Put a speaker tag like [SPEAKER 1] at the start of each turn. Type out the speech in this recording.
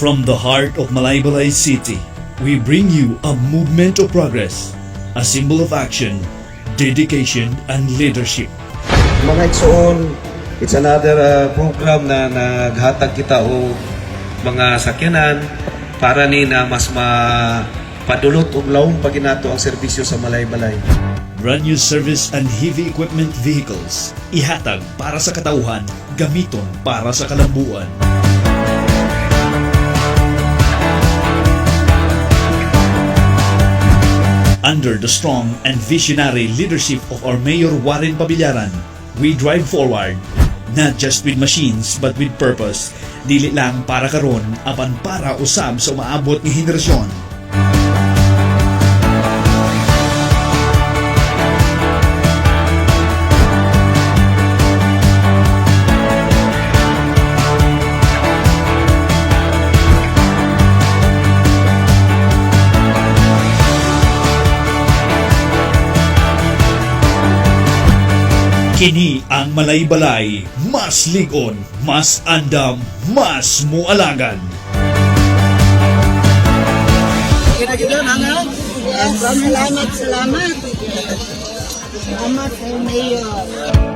[SPEAKER 1] From the heart of Malaybalay City, we bring you a movement of progress, a symbol of action, dedication, and leadership.
[SPEAKER 2] Mga igsoon, it's another uh, program na naghatag kita o mga sakyanan para ni na mas mapadulot og lawom pa ginato ang serbisyo sa Malay-Balay.
[SPEAKER 1] Brand new service and heavy equipment vehicles. Ihatag para sa katauhan, gamiton para sa kalambuan. Under the strong and visionary leadership of our Mayor Warren Pabillaran, we drive forward, not just with machines but with purpose. Dili lang para karon, apan para usab sa umaabot ni henerasyon. Kini ang Malaybalay, mas ligon, mas andam, mas mualagan.
[SPEAKER 3] Yes, salamat, salamat. Salamat sa mayor.